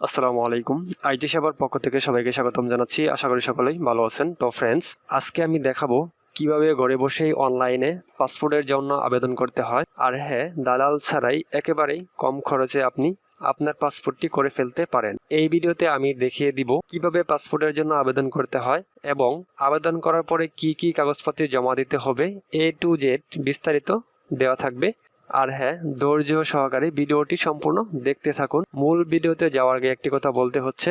আসসালামু আলাইকুম। আইটি সেবার পক্ষ থেকে সবাইকে স্বাগতম জানাচ্ছি। আশা করি সকলেই ভালো আছেন। তো ফ্রেন্ডস আজকে আমি দেখাবো কীভাবে ঘরে বসেই অনলাইনে পাসপোর্টের জন্য আবেদন করতে হয়। আর হ্যাঁ দালাল ছাড়াই একেবারেই কম খরচে আপনি আপনার পাসপোর্টটি করে ফেলতে পারেন। এই ভিডিওতে আমি দেখিয়ে দিব কীভাবে পাসপোর্টের জন্য আবেদন করতে হয় এবং আবেদন করার পরে কি কি কাগজপত্র জমা দিতে হবে এ টু জেড বিস্তারিত দেওয়া থাকবে। আর হ্যাঁ ধৈর্য সহকারে ভিডিওটি সম্পূর্ণ দেখতে থাকুন। মূল ভিডিওতে যাওয়ার আগে একটি কথা বলতে হচ্ছে,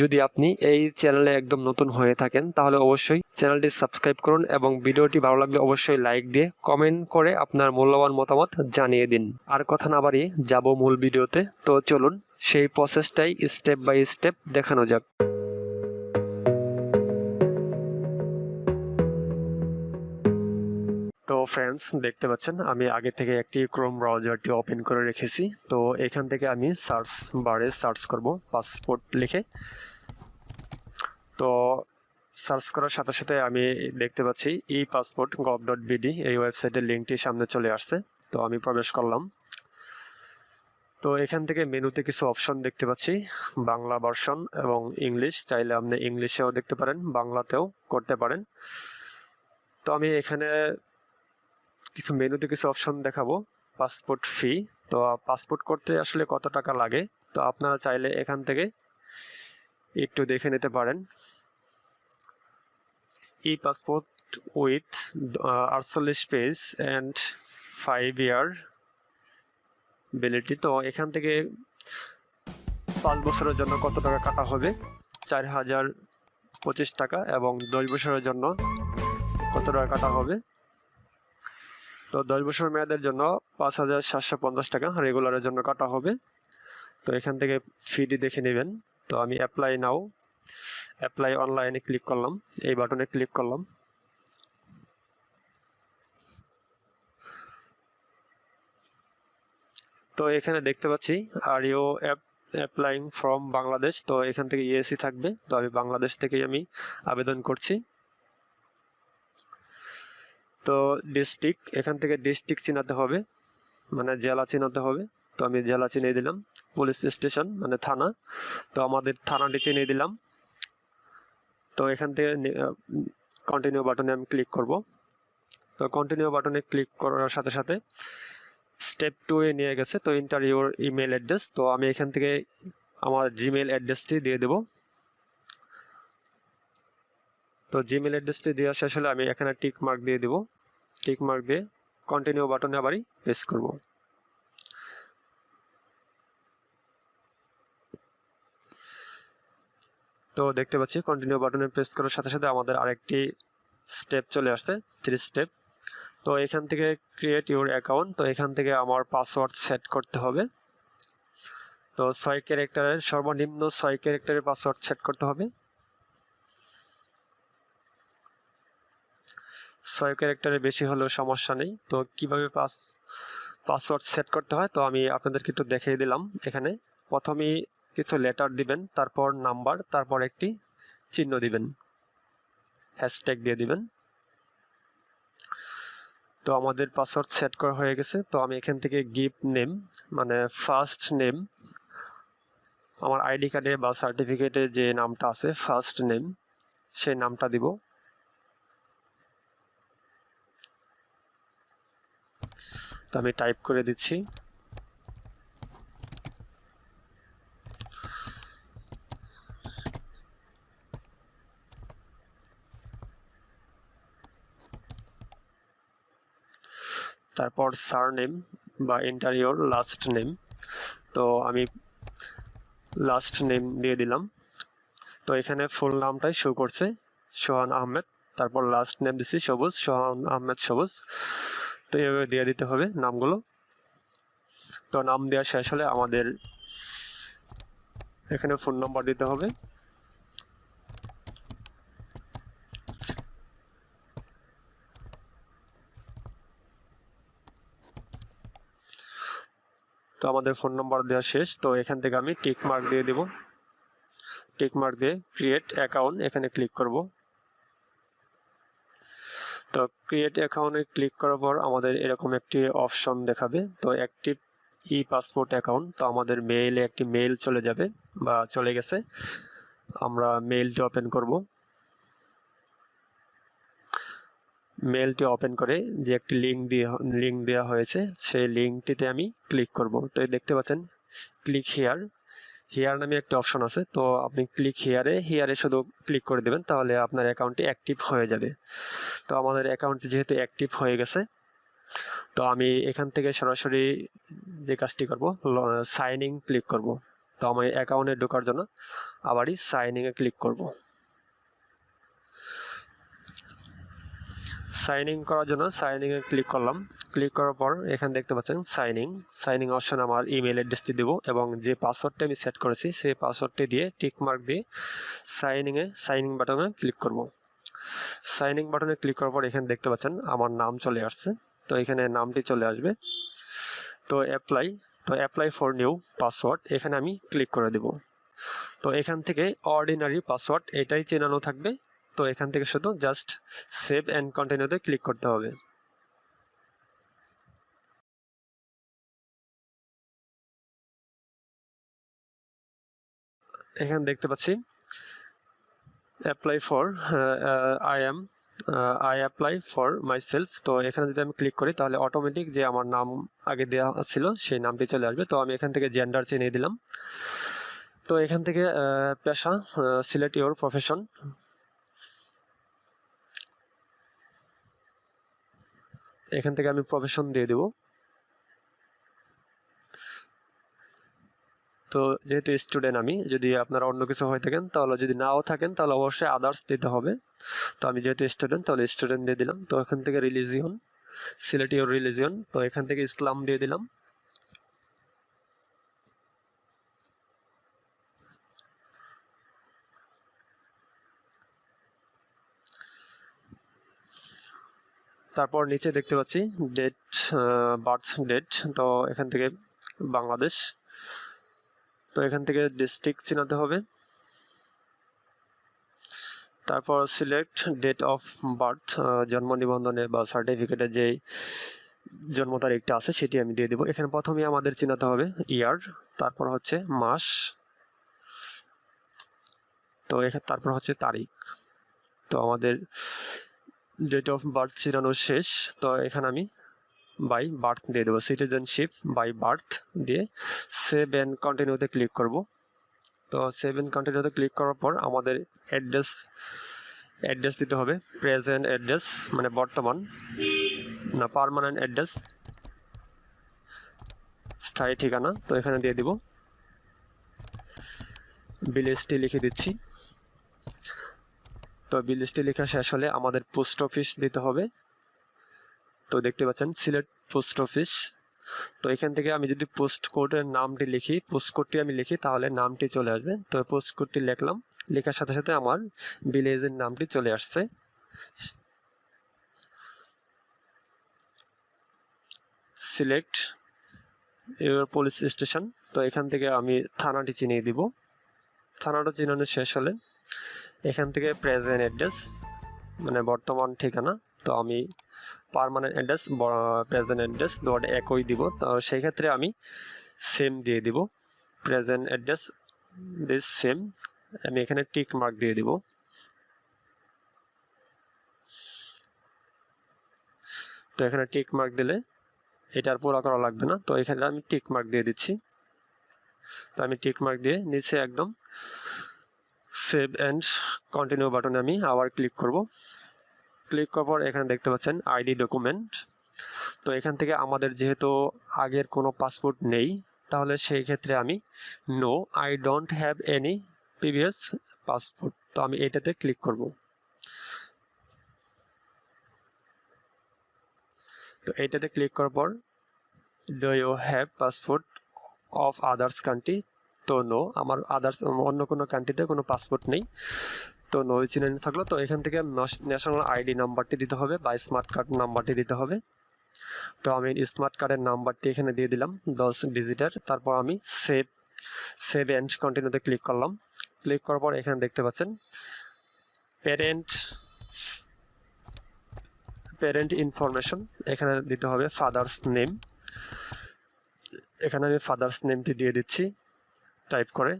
যদি আপনি এই চ্যানেলে একদম নতুন হয়ে থাকেন, তাহলে অবশ্যই চ্যানেলটি সাবস্ক্রাইব করুন এবং ভিডিওটি ভালো লাগলে অবশ্যই লাইক দিয়ে কমেন্ট করে আপনার মূল্যবান মতামত জানিয়ে দিন। আর কথা না বাড়িয়ে যাব মূল ভিডিওতে, তো চলুন সেই প্রসেসটাই স্টেপ বাই স্টেপ দেখানো যাক। তো ফ্রেন্ডস দেখতে পাচ্ছেন, আমি আগে থেকে একটি ক্রোম ব্রাউজারটি ওপেন করে রেখেছি। তো এখান থেকে আমি সার্চ বারে সার্চ করব পাসপোর্ট লিখে। তো সার্চ করার সাথে সাথে আমি দেখতে পাচ্ছি e passport gov dot BD এই ওয়েবসাইটের লিঙ্কটি সামনে চলে আসছে। তো আমি প্রবেশ করলাম। তো এখান থেকে মেনুতে কিছু অপশন দেখতে পাচ্ছি, বাংলা ভার্সন এবং ইংলিশ চাইলে আপনি ইংলিশেও দেখতে পারেন, বাংলাতেও করতে পারেন। তো আমি এখানে কিছু মেনুতে কিছু অপশন দেখাবো পাসপোর্ট ফি তো পাসপোর্ট করতে আসলে কত টাকা লাগে? তো আপনারা চাইলে এখান থেকে একটু দেখে নিতে পারেন। ই পাসপোর্ট উইথ আটচল্লিশ page and five year validity তো এখান থেকে পাঁচ বছরের জন্য কত টাকা কাটা হবে? চার হাজার পঁচিশ টাকা এবং দশ বছরের জন্য কত টাকা কাটা হবে? তো দশ বছর মেয়াদের জন্য পাঁচ হাজার সাতশো পঞ্চাশ টাকা রেগুলারের জন্য কাটা হবে। তো এখান থেকে ফিডি দেখে নেবেন। তো আমি অ্যাপ্লাই নাও অ্যাপ্লাই অনলাইনে ক্লিক করলাম। এই বাটনে ক্লিক করলাম। তো এখানে দেখতে পাচ্ছি are you app applying from Bangladesh তো এখান থেকে ইএসি থাকবে। তো আমি বাংলাদেশ থেকেই আমি আবেদন করছি। তো ডিস্ট্রিক্ট এখান থেকে ডিস্ট্রিক্ট চিনাতে হবে মানে জেলা চিনাতে হবে। তো আমি জেলা চিনিয়ে দিলাম পুলিশ স্টেশন মানে থানা। তো আমাদের থানাটি চিনিয়ে দিলাম। তো এখান থেকে কন্টিনিউ বাটনে আমি ক্লিক করব। তো কন্টিনিউ বাটনে ক্লিক করার সাথে সাথে স্টেপ টু এ নিয়ে গেছে, তো ইন্টার ইউর ইমেল অ্যাড্রেস তো আমি এখান থেকে আমার জিমেল অ্যাড্রেসটি দিয়ে দেবো। তো জিমেল অ্যাড্রেসটি দেওয়া শেষ হলে আমি এখানে টিক মার্ক দিয়ে দেবো। টিক মার্ক দিয়ে কন্টিনিউ বাটনে আবারই প্রেস করব। তো দেখতে পাচ্ছি কন্টিনিউ বাটনে প্রেস করার সাথে সাথে আমাদের আরেকটি স্টেপ চলে আসছে থ্রি স্টেপ তো এখান থেকে ক্রিয়েট ইউর অ্যাকাউন্ট তো এখান থেকে আমার পাসওয়ার্ড সেট করতে হবে। তো ছয় ক্যারেক্টারের সর্বনিম্ন ছয় ক্যারেক্টারের পাসওয়ার্ড সেট করতে হবে। ছয় ক্যারেক্টারের বেশি হলেও সমস্যা নেই। তো কীভাবে পাস পাসওয়ার্ড সেট করতে হয়, তো আমি আপনাদেরকে একটু দেখিয়ে দিলাম এখানে। প্রথমেই কিছু লেটার দিবেন, তারপর নাম্বার তারপর একটি চিহ্ন দিবেন। হ্যাশট্যাগ দিয়ে দিবেন। তো আমাদের পাসওয়ার্ড সেট করা হয়ে গেছে, তো আমি এখান থেকে গিফট নেম মানে ফার্স্ট নেম আমার আইডি কার্ডে বা সার্টিফিকেটে যে নামটা আছে ফার্স্ট নেম সেই নামটা দিব। তো আমি টাইপ করে দিচ্ছি। তারপর সার নেম বা ইন্টারিওর লাস্ট নেম তো আমি লাস্ট নেম দিয়ে দিলাম। তো এখানে ফুল নামটাই শো করছে। সোহান আহমেদ। তারপর লাস্ট নেম দিচ্ছি সবুজ। সোহান আহমেদ সবুজ। তো এভাবে দিয়ে দিতে হবে নামগুলো। তো নাম দেওয়া শেষ হলে আমাদের এখানে ফোন নাম্বার দিতে হবে। তো আমাদের ফোন নাম্বার দেওয়া শেষ। তো এখান থেকে আমি টিক মার্ক দিয়ে দেব। টিক মার্ক দিয়ে ক্রিয়েট অ্যাকাউন্ট এখানে ক্লিক করব। তো ক্রিয়েট অ্যাকাউন্টে ক্লিক করার পর আমাদের এরকম একটি অপশন দেখাবে। তো অ্যাক্টিভ ই পাসপোর্ট অ্যাকাউন্ট তো আমাদের মেইলে একটি মেইল চলে যাবে বা চলে গেছে। আমরা মেইলটি ওপেন করব। মেইলটি ওপেন করে যে একটি লিঙ্ক দিয়ে লিঙ্ক দেওয়া হয়েছে, সেই লিঙ্কটিতে আমি ক্লিক করব। তো দেখতে পাচ্ছেন ক্লিক হিয়ার হিয়ার নামে একটা অপশন আছে, তো আপনি ক্লিক হেয়ারে হেয়ারে শুধু ক্লিক করে দেবেন, তাহলে আপনার অ্যাকাউন্টটি অ্যাক্টিভ হয়ে যাবে। তো আমাদের অ্যাকাউন্টটি যেহেতু অ্যাক্টিভ হয়ে গেছে, তো আমি এখান থেকে সরাসরি যে কাজটি করব সাইনিং ক্লিক করব। তো আমি অ্যাকাউন্টে ঢোকার জন্য আবারই সাইনিংয়ে ক্লিক করব। সাইন ইন করার জন্য সাইন ইনে ক্লিক করলাম। ক্লিক করার পর এখানে দেখতে পাচ্ছেন sign in sign in option আমার ইমেল অ্যাড্রেসটি দেবো এবং যে পাসওয়ার্ডটা আমি সেট করেছি, সেই পাসওয়ার্ডটি দিয়ে টিক মার্ক দিয়ে সাইনিংয়ে সাইনিং বাটনে ক্লিক করব। সাইনিং বাটনে ক্লিক করার পর এখানে দেখতে পাচ্ছেন আমার নাম চলে আসছে। তো এখানে নামটি চলে আসবে। তো অ্যাপ্লাই তো অ্যাপ্লাই ফর নিউ পাসওয়ার্ড এখানে আমি ক্লিক করে দেব। তো এখান থেকে অর্ডিনারি পাসওয়ার্ড এটাই চেনানো থাকবে। তো এখান থেকে শুধু জাস্ট সেভ অ্যান্ড কন্টিনিউতে ক্লিক করতে হবে। এখানে দেখতে পাচ্ছি apply for I am I apply for myself তো এখানে যদি আমি ক্লিক করি, তাহলে অটোমেটিক যে আমার নাম আগে দেওয়া ছিল, সেই নামটি চলে আসবে। তো আমি এখান থেকে জেন্ডার চিনিয়ে দিলাম। তো এখান থেকে পেশা সিলেক্ট ইউর প্রফেশন এখান থেকে আমি প্রফেশন দিয়ে দেব। তো যেহেতু স্টুডেন্ট আমি, যদি আপনারা অন্য কিছু হয়ে থাকেন, তাহলে যদি নাও থাকেন, তাহলে অবশ্যই আদার্স দিতে হবে। তো আমি যেহেতু স্টুডেন্ট তাহলে স্টুডেন্ট দিয়ে দিলাম। তো এখান থেকে রিলিজিয়ন সিলেটিও ইউর রিলিজিয়ন তো এখান থেকে ইসলাম দিয়ে দিলাম। তারপর নিচে দেখতে পাচ্ছি ডেট বার্থ ডেট, তো এখান থেকে বাংলাদেশ। তো এখান থেকে ডিস্ট্রিক্ট চিনাতে হবে। তারপর সিলেক্ট ডেট অফ বার্থ জন্ম নিবন্ধনে বা সার্টিফিকেটে যে জন্ম তারিখটা আছে সেটি আমি দিয়ে দেবো। এখানে প্রথমে আমাদের চিনাতে হবে ইয়ার, তারপর হচ্ছে মাস, তো এখানে তারপর হচ্ছে তারিখ। তো আমাদের ডেট অফ বার্থ চিরানো শেষ, তো এখানে আমি বাই বার্থ দিয়ে দেবো। সিটিজেনশিপ বাই বার্থ দিয়ে সেভ অ্যান্ড কন্টিনিউতে ক্লিক করব। তো সেভ অ্যান্ড কন্টিনিউতে ক্লিক করার পর আমাদের অ্যাড্রেস অ্যাড্রেস দিতে হবে। প্রেজেন্ট অ্যাড্রেস মানে বর্তমান, না পারমানেন্ট অ্যাড্রেস স্থায়ী ঠিকানা, তো এখানে দিয়ে দিব। বিলেজটি লিখে দিচ্ছি। তো বিল লেখা শেষ হলে আমাদের পোস্ট অফিস দিতে হবে। তো দেখতে পাচ্ছেন, সিলেট পোস্ট অফিস। তো এখান থেকে আমি যদি পোস্ট কোডের নামটি লিখি, পোস্ট কোডটি আমি লিখি, তাহলে নামটি চলে আসবে। তো পোস্ট কোডটি লিখলাম, লেখার সাথে সাথে আমার ভিলেজের নামটি চলে আসছে। সিলেক্ট ইউর পুলিশ স্টেশন, তো এখান থেকে আমি থানাটি চিনিয়ে দিব। থানাটা চিনানো শেষ হলে এখান থেকে প্রেজেন্ট অ্যাড্রেস মানে বর্তমান ঠিকানা, তো আমি পারমানেন্ট অ্যাড্রেস প্রেজেন্ট অ্যাড্রেস দুটো একই দিব। তো সেই ক্ষেত্রে আমি সেম দিয়ে দিব। প্রেজেন্ট অ্যাড্রেস দিস সেম আমি এখানে টিক মার্ক দিয়ে দিব। তো এখানে টিক মার্ক দিলে এটার পুরো করা লাগবে না। তো এখানে আমি টিক মার্ক দিয়ে দিচ্ছি। তো আমি টিক মার্ক দিয়ে নিচে একদম সেভ অ্যান্ড কন্টিনিউ বাটনে আমি আবার ক্লিক করব। ক্লিক করার পর এখানে দেখতে পাচ্ছেন আইডি ডকুমেন্ট। তো এখান থেকে আমাদের যেহেতু আগের কোনো পাসপোর্ট নেই, তাহলে সেই ক্ষেত্রে আমি no I don't have any previous passport তো আমি এটাতে ক্লিক করব। তো এইটাতে ক্লিক করার পর do you have passport of others country তো নো আমার আদার্স অন্য কোনো কান্ট্রিতে কোনো পাসপোর্ট নেই। তো নো চিনে থাকল। তো এখান থেকে ন্যাশনাল আইডি নাম্বারটি দিতে হবে বা স্মার্ট কার্ড নাম্বারটি দিতে হবে। তো আমি স্মার্ট কার্ডের নাম্বারটি এখানে দিয়ে দিলাম, দশ ডিজিটের তারপর আমি সেভ সেভ অ্যান্ড কন্টিনিউতে ক্লিক করলাম। ক্লিক করার পর এখানে দেখতে পাচ্ছেন প্যারেন্ট প্যারেন্ট ইনফরমেশন এখানে দিতে হবে ফাদার্স নেম এখানে আমি ফাদার্স নেমটি দিয়ে দিচ্ছি। টাইপ করে।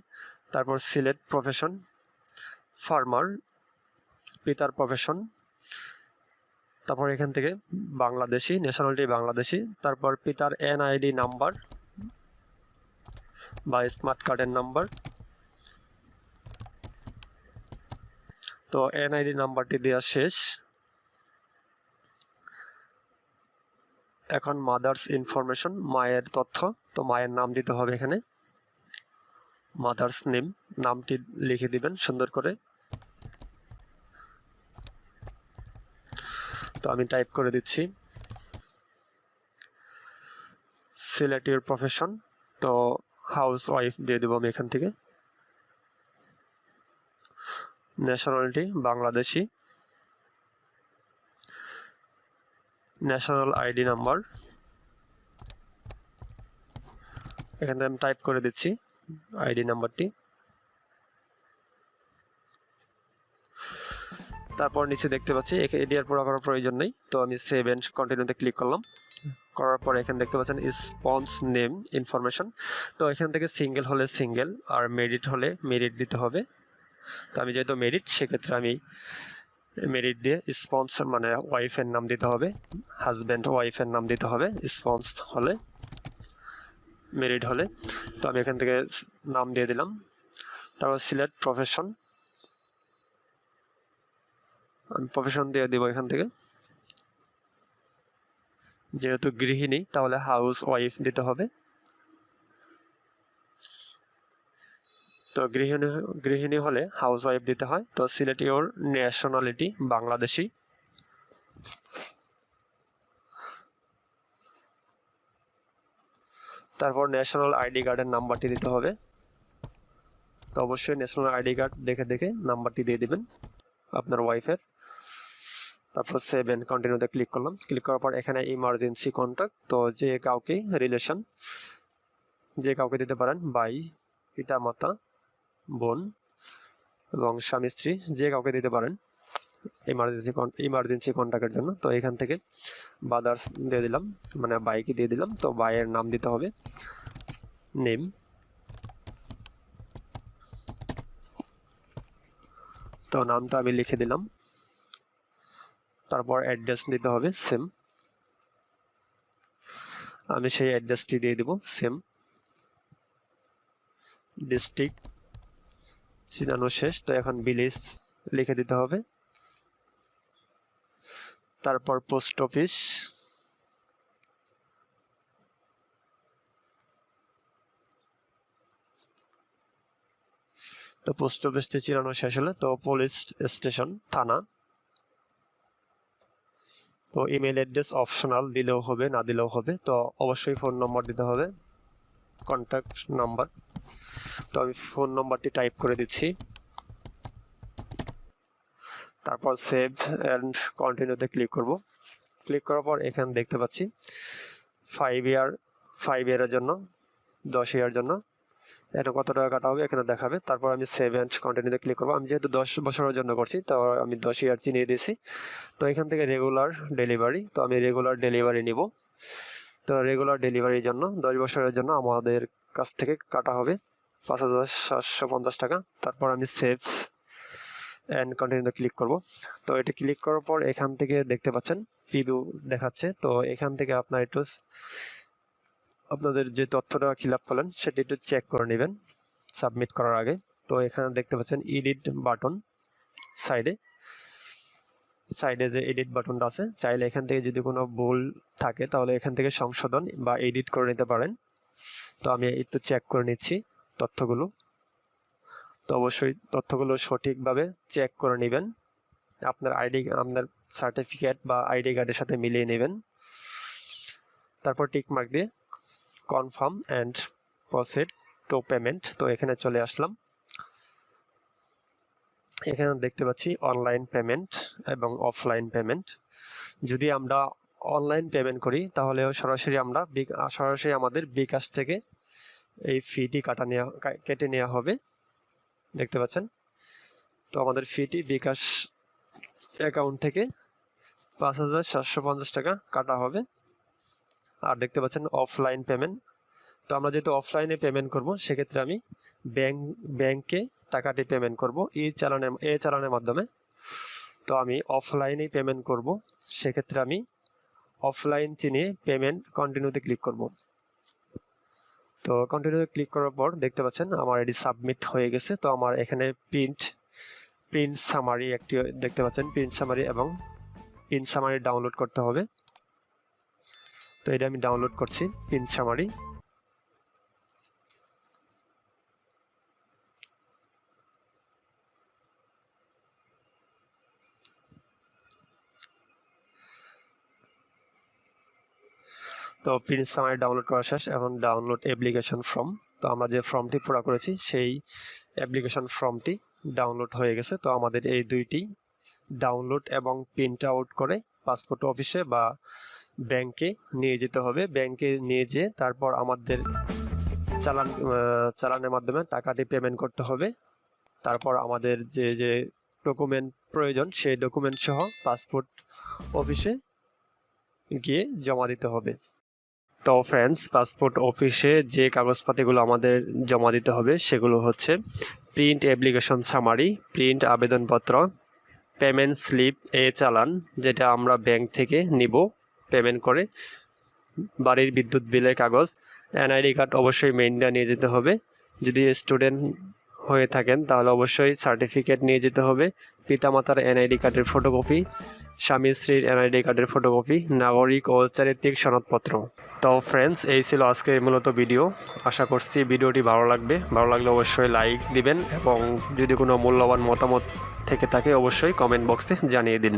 তারপর সিলেট প্রফেশন ফার্মার পিতার প্রফেশন তারপর এখান থেকে বাংলাদেশি ন্যাশনালিটি বাংলাদেশি, তারপর পিতার এনআইডি নাম্বার বা স্মার্ট কার্ডের নাম্বার তো এনআইডি নাম্বারটি দেওয়া শেষ। এখন মাদার্স ইনফরমেশন মায়ের তথ্য, তো মায়ের নাম দিতে হবে এখানে। মাদার্স নেম নামটি লিখে দিবেন সুন্দর করে। তো আমি টাইপ করে দিচ্ছি। সিলেক্ট ইউর প্রফেশন তো হাউস ওয়াইফ দিয়ে দেবো আমি এখান থেকে। Nationality Bangladeshi. National ID number এখান থেকে আমি টাইপ করে দিচ্ছি। আইডি নাম্বারটি তারপর নিচে দেখতে পাচ্ছি এডি আর পুরো করার প্রয়োজন নেই। তো আমি সেভ এন্ড কন্টিনিউতে ক্লিক করলাম। করার পর এখানে দেখতে পাচ্ছেন স্পন্স নেম ইনফরমেশন তো এখান থেকে সিঙ্গেল হলে সিঙ্গেল আর মেরিট হলে মেরিট দিতে হবে। তো আমি যেহেতু মেরিট সেক্ষেত্রে আমি মেরিট দিয়ে স্পন্সর মানে ওয়াইফের নাম দিতে হবে। হাজব্যান্ড ওয়াইফের নাম দিতে হবে স্পন্স হলে। মেরিট হলে। তো আমি এখান থেকে নাম দিয়ে দিলাম। তারপর সিলেক্ট প্রফেশন আমি প্রফেশন দিয়ে দিব এখান থেকে। যেহেতু গৃহিণী, তাহলে হাউস ওয়াইফ দিতে হবে। তো গৃহিণী গৃহিণী হলে হাউস ওয়াইফ দিতে হয়। তো সিলেক্ট ইউর ন্যাশনালিটি বাংলাদেশি। তারপর ন্যাশনাল আইডি কার্ডের নাম্বারটি দিতে হবে। তো অবশ্যই ন্যাশনাল আইডি কার্ড দেখে দেখে নাম্বারটি দিয়ে দিবেন আপনার ওয়াইফের তারপর সেভেন কন্টিনিউতে ক্লিক করলাম। ক্লিক করার পর এখানে ইমার্জেন্সি কন্ট্যাক্ট তো যে কাউকে রিলেশন যে কাউকে দিতে পারেন, ভাই, পিতা, মাতা, বোন এবং স্বামী, স্ত্রী, যে কাউকে দিতে পারেন ইমার্জেন্সি ইমার্জেন্সি কন্ট্যাক্টের জন্য। তো এখান থেকে বাদার্স দিয়ে দিলাম মানে বাইকে দিয়ে দিলাম। তো বাইয়ের নাম দিতে হবে নেম তো নামটা আমি লিখে দিলাম। তারপর অ্যাড্রেস দিতে হবে সেম আমি সেই অ্যাড্রেসটি দিয়ে দিব সেম ডিস্ট্রিক্ট চিনানো শেষ। তো এখন ভিলেজ লিখে দিতে হবে। তারপর পোস্ট অফিস। তো পোস্ট অফিসটি চিনানো শেষ হলে, তো পুলিশ স্টেশন থানা। তো ইমেল অ্যাড্রেস অপশনাল দিলেও হবে, না দিলেও হবে, তো অবশ্যই ফোন নম্বর দিতে হবে। কন্ট্যাক্ট নাম্বার তো আমি ফোন নম্বরটি টাইপ করে দিচ্ছি। তারপর সেভ অ্যান্ড কন্টিনিউতে ক্লিক করব। ক্লিক করার পর এখানে দেখতে পাচ্ছি ফাইভ ইয়ার ফাইভ ইয়ারের জন্য, দশ ইয়ার জন্য। এটা কত টাকা কাটা হবে এখানে দেখাবে। তারপর আমি সেভ অ্যান্ড কন্টিনিউতে ক্লিক করব। আমি যেহেতু দশ বছরের জন্য করছি, তো আমি দশ ইয়ার চিনিয়ে দিয়েছি। তো এখান থেকে রেগুলার ডেলিভারি তো আমি রেগুলার ডেলিভারি নিব। তো রেগুলার ডেলিভারির জন্য, দশ বছরের জন্য আমাদের কাছ থেকে কাটা হবে পাঁচ হাজার সাতশো পঞ্চাশ টাকা। তারপর আমি সেভ অ্যান্ড কন্টিনিউতে ক্লিক করব। তো এটা ক্লিক করার পর এখান থেকে দেখতে পাচ্ছেন প্রিভিউ দেখাচ্ছে। তো এখান থেকে আপনার একটু আপনাদের যে তথ্যটা ফিল আপ করলেন, সেটি একটু চেক করে নেবেন সাবমিট করার আগে। তো এখানে দেখতে পাচ্ছেন এডিট বাটন সাইডে সাইডে যে এডিট বাটনটা আছে, চাইলে এখান থেকে যদি কোনো ভুল থাকে, তাহলে এখান থেকে সংশোধন বা এডিট করে নিতে পারেন। তো আমি একটু চেক করে নিচ্ছি তথ্যগুলো। তো অবশ্যই তথ্যগুলো সঠিকভাবে চেক করে নেবেন। আপনার আইডি আপনার সার্টিফিকেট বা আইডি কার্ডের সাথে মিলিয়ে নেবেন। তারপর টিক মার্ক দিয়ে confirm and proceed to payment তো এখানে চলে আসলাম। এখানে দেখতে পাচ্ছি অনলাইন পেমেন্ট এবং অফলাইন পেমেন্ট যদি আমরা অনলাইন পেমেন্ট করি, তাহলে সরাসরি আমরা সরাসরি আমাদের বিকাশ থেকে এই ফিটি কাটা নেওয়া কেটে নেওয়া হবে। দেখতে পাচ্ছেন? তো আমাদের ফিটি বিকাশ অ্যাকাউন্ট থেকে পাঁচ হাজার সাতশো পঞ্চাশ টাকা কাটা হবে। আর দেখতে পাচ্ছেন অফলাইন পেমেন্ট তো আমরা যেহেতু অফলাইনে পেমেন্ট করব, সেক্ষেত্রে আমি ব্যাংক ব্যাংকে টাকাটি পেমেন্ট করব এই চালানের এ চালানের মাধ্যমে। তো আমি অফলাইনেই পেমেন্ট করব, সেক্ষেত্রে আমি অফলাইন চিনিয়ে পেমেন্ট কন্টিনিউতে ক্লিক করব। তো কন্টিনিউ ক্লিক করার পর দেখতে পাচ্ছেন আমার এটি সাবমিট হয়ে গেছে। তো আমার এখানে প্রিন্ট প্রিন্ট সামারি একটি দেখতে পাচ্ছেন প্রিন্ট সামারি এবং প্রিন্ট সামারি ডাউনলোড করতে হবে। তো এটা আমি ডাউনলোড করছি প্রিন্ট সামারি তো প্রিন্ট সামারি ডাউনলোড করা শেষ এখন ডাউনলোড অ্যাপ্লিকেশন ফর্ম তো আমরা যে ফর্মটি পুরা করেছি, সেই অ্যাপ্লিকেশন ফর্মটি ডাউনলোড হয়ে গেছে। তো আমাদের এই দুইটি ডাউনলোড এবং প্রিন্ট আউট করে পাসপোর্ট অফিসে বা ব্যাংকে নিয়ে যেতে হবে। ব্যাংকে নিয়ে যেয়ে তারপর আমাদের চালান চালানের মাধ্যমে টাকাটি পেমেন্ট করতে হবে। তারপর আমাদের যে যে ডকুমেন্ট প্রয়োজন, সেই ডকুমেন্ট সহ পাসপোর্ট অফিসে গিয়ে জমা দিতে হবে। তো ফ্রেন্ডস পাসপোর্ট অফিসে যে কাগজপাতিগুলো আমাদের জমা দিতে হবে, সেগুলো হচ্ছে প্রিন্ট অ্যাপ্লিকেশন সামারি প্রিন্ট আবেদনপত্র পেমেন্ট স্লিপ এ চালান যেটা আমরা ব্যাংক থেকে নিব পেমেন্ট করে, বাড়ির বিদ্যুৎ বিলের কাগজ এনআইডি কার্ড অবশ্যই মেইনটা নিয়ে যেতে হবে, যদি স্টুডেন্ট হয়ে থাকেন তাহলে অবশ্যই সার্টিফিকেট নিয়ে যেতে হবে, পিতামাতার এনআইডি কার্ডের ফটোকপি স্বামী স্ত্রীর এনআইডি কার্ডের ফটোকপি নাগরিক ও চারিত্রিক সনদপত্র। তো ফ্রেন্ডস এই ছিল আজকের মূলত ভিডিও আশা করছি ভিডিওটি ভালো লাগবে। ভালো লাগলে অবশ্যই লাইক দিবেন এবং যদি কোনো মূল্যবান মতামত থেকে থাকে, অবশ্যই কমেন্ট বক্সে জানিয়ে দিন।